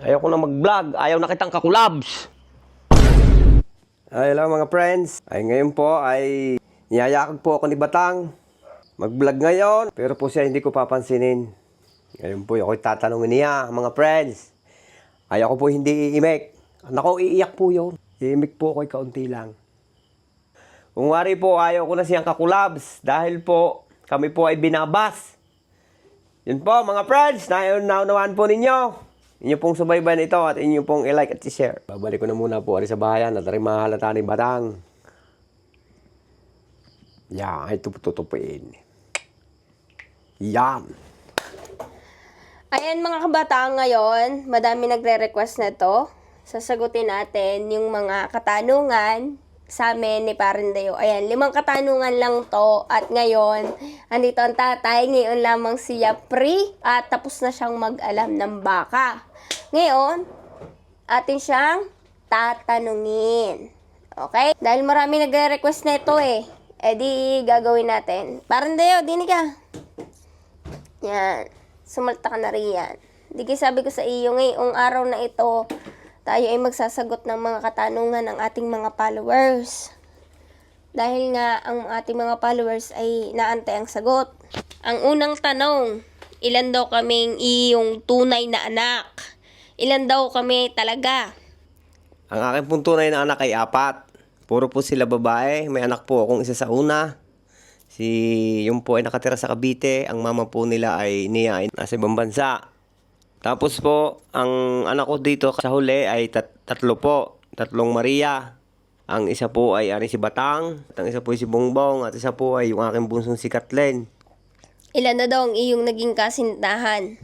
Ayaw ko na mag-vlog. Ayaw na kitang kakulabs. Ay, hello mga friends. Ay, ngayon po ay niyayakag po ako ni Batang. Mag-vlog ngayon, pero po siya hindi ko papansinin. Ngayon po, ako'y tatanungin niya, mga friends. Ayaw ko po hindi iimik. Nako, iiyak po yun. Iimik po ako'y kaunti lang. Kung wari po, ayaw ko na siyang kakulabs dahil po kami po ay binabas. Yun po mga friends, na naunawaan po ninyo. Inyo pong subaybayan ito at inyo pong i-like at i-share. Babalik ko na muna po ari sa bahayan at rin mahalata ni Batang. Yan, ito tutupin. Yan. Ayan mga kabataan ngayon, madami nagre-request na to. Sasagutin natin yung mga katanungan sa amin ni Parindayo. Ayan, limang katanungan lang to. At ngayon, andito ang tatay. Ngayon lamang siya free at tapos na siyang mag-alam ng baka. Ngayon, atin siyang tatanungin. Okay? Dahil marami nagre-request na ito eh. Eh di gagawin natin. Parindayo, dinig ka. Yan. Sumalta ka na riyan. Di sabi ko sa iyo ngayong araw na ito, tayo ay magsasagot ng mga katanungan ng ating mga followers. Dahil nga ang ating mga followers ay naantay ang sagot. Ang unang tanong, ilan daw kaming iyong tunay na anak? Ilan daw kami talaga? Ang aking pong tunay na anak ay apat. Puro po sila babae. May anak po akong isa sa una. Si yung po ay nakatira sa Cavite. Ang mama po nila ay niya ay nasa ibang bansa. Tapos po, ang anak ko dito sa huli ay tat- tatlo po. Tatlong Maria. Ang isa po ay ari si Batang. At ang isa po ay si Bongbong. At isa po ay yung aking bunsong si Kathleen. Ilan na daw ang iyong naging kasintahan?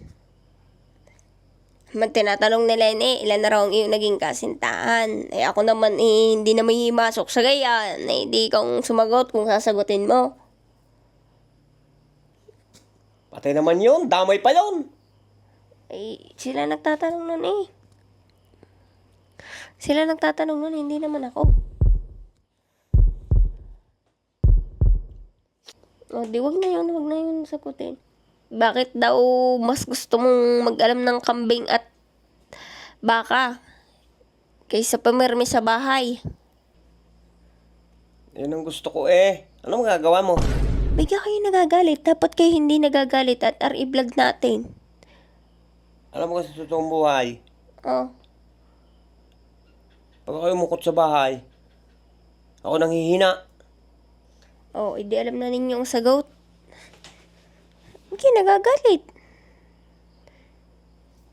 Man tinatanong nila yun eh, ilan na raw ang iyong naging kasintahan? Eh ako naman eh, hindi na may masok sa gayan. Eh di kang sumagot kung sasagutin mo. Patay naman yun. Damay pa yun. Eh, sila nagtatanong nun eh. Sila nagtatanong nun, hindi naman ako. O, di wag na yun, wag na yun sagutin. Bakit daw mas gusto mong mag-alam ng kambing at baka kaysa pumirmi sa bahay? Yun ang gusto ko eh. Ano magagawa mo? Bigla kayo nagagalit. Dapat kayo hindi nagagalit at ar-vlog natin. Alam mo kasi sa totoong buhay. Oh, Pag ako umukot sa bahay, ako nang hihina. oh, hindi alam na ninyo ang sagot. Hindi nagagalit.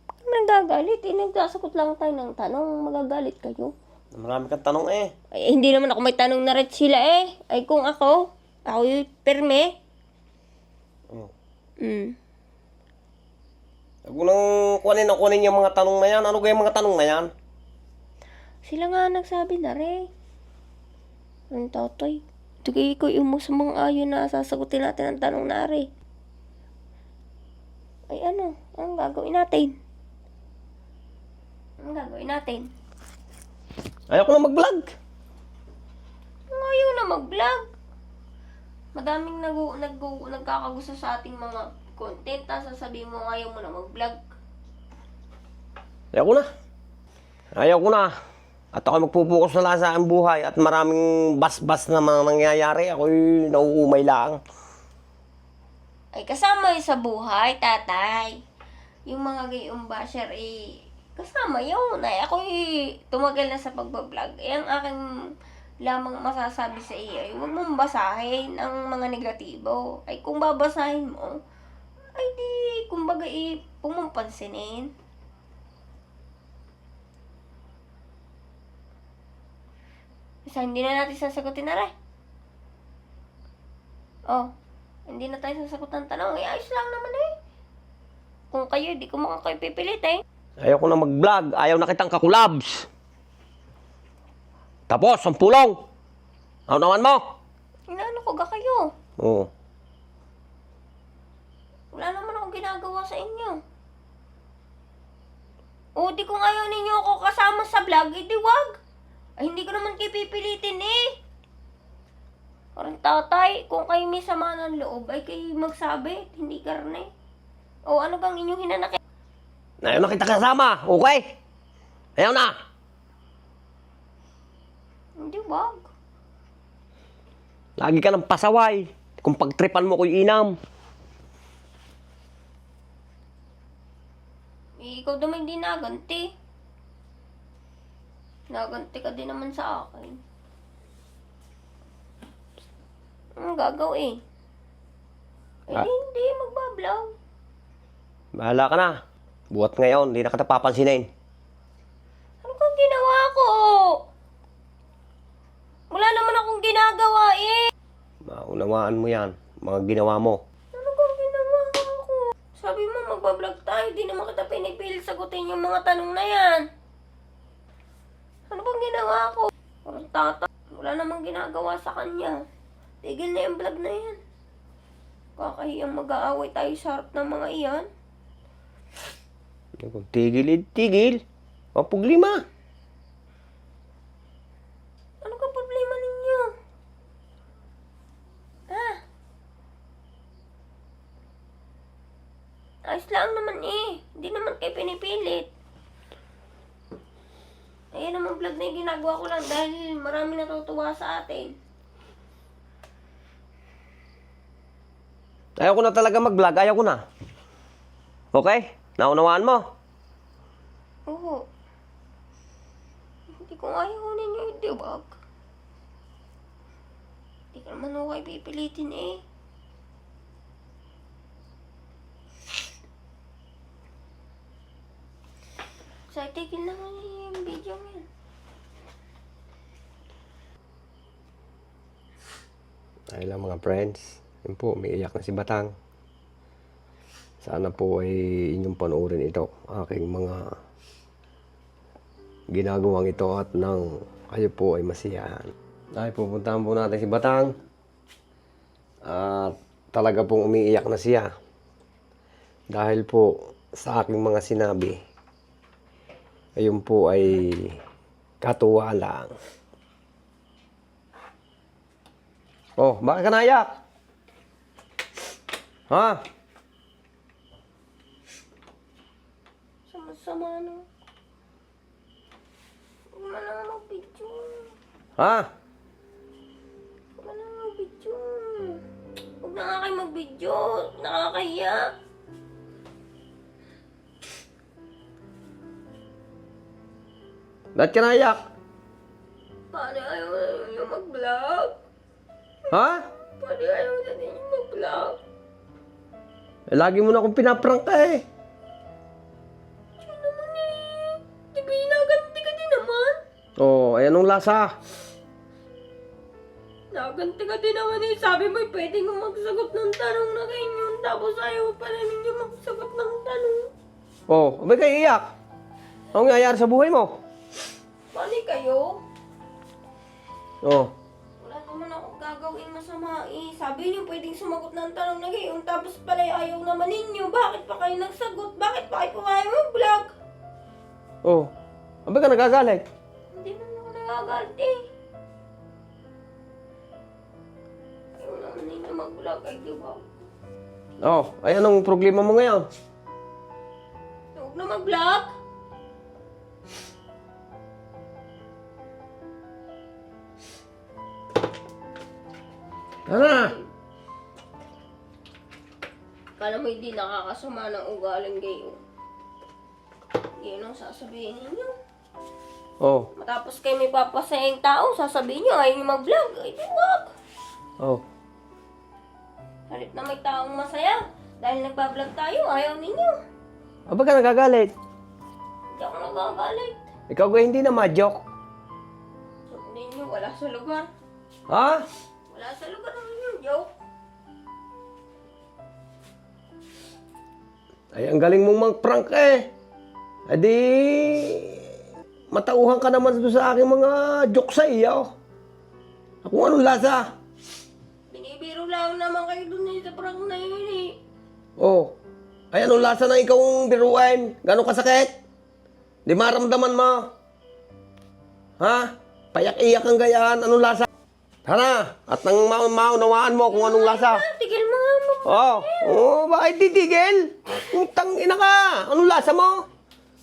Kung nagagalit, eh, nagsasagot lang tayo ng tanong, magagalit kayo. Marami kang tanong eh. Ay, hindi naman ako may tanong na rin sila eh. Ay, kung ako, ako yung perme. Oh. Mm. Huwag mo nang kunin na kunin yung mga tanong na yan. Ano yung mga tanong na yan? Sila nga nagsabi na rin. Ang tatay. Tugay ko yung mo sa mga ayon na sasagutin natin ang tanong na rin. Ay ano, ang gagawin natin? Ang gagawin natin? Ayaw ko na mag-vlog. Ayaw na mag-vlog. Madaming nag nag nagkakagusto sa ating mga content, tapos sasabihin mo ayaw mo na mag-vlog. Ayaw ko na. Ayaw ko na. At ako magpupukas na lang sa aking buhay at maraming bas-bas na mga nangyayari. Ako'y nauumay lang. Ay, kasama yun sa buhay, tatay. Yung mga gayong basher, eh, kasama yun. Ay, ako eh, tumagal na sa pagbablog. Eh, ang aking lamang masasabi sa iyo, ay huwag mong basahin ang mga negatibo. Ay, kung babasahin mo, ay di, kumbaga eh, pumumpansinin. Isa, hindi na natin sasagutin na rin. Oh, hindi na tayo sasagot ng tanong. Eh, ayos lang naman eh. Kung kayo, di ko mga kayo pipilit eh. Ayaw ko na mag-vlog. Ayaw na kitang kakulabs. Tapos, ang pulong. Ano naman mo? Inaano ko ga kayo? Oo. Wala naman akong ginagawa sa inyo. O, di kung ayaw ninyo ako kasama sa vlog, eh di wag. Ay, hindi ko naman kayo pipilitin eh. Parang tatay, kung kayo may sama ng loob, ay kayo magsabi, hindi karne. O, ano bang inyong hinanakit? Ayaw na kita kasama, okay? Ayaw na. Hindi, wag. Lagi ka ng pasaway. Kung pagtripan mo ko yung inam. Eh, ikaw daw may di naganti. Naganti ka din naman sa akin. Anong gagawin? Eh, Ah. di, hindi, magbablog. Bahala ka na. Buhat ngayon, hindi na kita papansinin. Ano kang ginawa ko? Wala naman akong ginagawa eh. Maunawaan mo yan, mga ginawa mo. Magbablog tayo, di naman kita pinipilit sagutin yung mga tanong na yan. Ano bang ginawa ko? Ang tata, wala namang ginagawa sa kanya. Tigil na yung vlog na yan. Kakahiyang mag-aaway tayo sa harap ng mga iyan. Tigil, tigil. Mapuglima. Ano ka problema ninyo? Ha? Ayos lang naman eh. Hindi naman kayo pinipilit. Ayan naman vlog na yung ginagawa ko lang dahil marami natutuwa sa atin. Ayaw ko na talaga mag-vlog, ayaw ko na. Okay? Naunawaan mo? Oo. Hindi ko ayaw ninyo yung diwag. Hindi ka naman ako pipilitin eh. So, tigil naman yung video mo. Ayun lang mga friends. Yun po, umiiyak na si Batang. Sana po ay inyong panoorin ito. Aking mga ginagawang ito at nang kayo po ay masiyahan. Ay, pupuntahan po natin si Batang. At talaga pong umiiyak na siya. Dahil po sa aking mga sinabi, ayun po ay katuwa lang. Oh, bakit ka naiyak? Ha? Sama-sama na. Huwag na lang mag-video. Ha? Huwag na lang mag-video. Huwag na nga kayo mag-video. Nakakahiya. Ba't ka naiyak? Paano ayaw na ninyo mag-vlog? Ha? Paano ayaw na ninyo mag-vlog? Eh, lagi mo na akong pinaprank ka eh. Ano naman eh? Di ba inaganti ka din naman? Oh, ay anong lasa? Naganti ka din naman eh. Sabi mo pwede kang magsagot ng tanong na ganyan. Tapos ayaw pa na ninyo magsagot ng tanong. Oh, abay ka iiyak. Anong nangyayari sa buhay mo? Paano kayo? Oh, Wala naman ako gagawin masama eh. Sabi niyo pwedeng sumagot ng tanong na gayon. Tapos pala ayaw naman ninyo. Bakit pa kayo nagsagot? Bakit pa kayo pumayag mag-vlog? oh. Abay ka nagagalit. Hindi naman ako nagagalit eh. Ayaw naman ninyo mag-vlog ay di ba? Oh, ay anong problema mo ngayon? Huwag na mag-vlog. Tara! Kala mo hindi nakakasama ng ugaling gayo. Yan ang sasabihin ninyo. Oh, Matapos kayo may papasayang tao, sasabihin nyo ayaw nyo mag-vlog. Ay, di wag. oh. Halip na may taong masaya. Dahil nagbablog tayo, ayaw ninyo. Abay ka nagagalit. Hindi ako nagagalit. Ikaw ko hindi na ma-joke. Sabi ninyo, wala sa lugar. Ha? Wala sa lugar joke. Ay, ang galing mong mag-prank eh. Adi, matauhan ka naman sa aking mga joke sa iyo. Kung anong lasa. Binibiro lang naman kayo dun eh, sa prank na yun eh. Oh, ay anong lasa na ikaw ang biruin? Gano'ng kasakit? Di maramdaman mo? Ha? Payak-iyak ang gayaan. Anong lasa? Tara, at nang ma maunawaan mo kung anong lasa. Tigil mo nga mo. Oh, oh, bakit titigil? Utang ina ka. Anong lasa mo?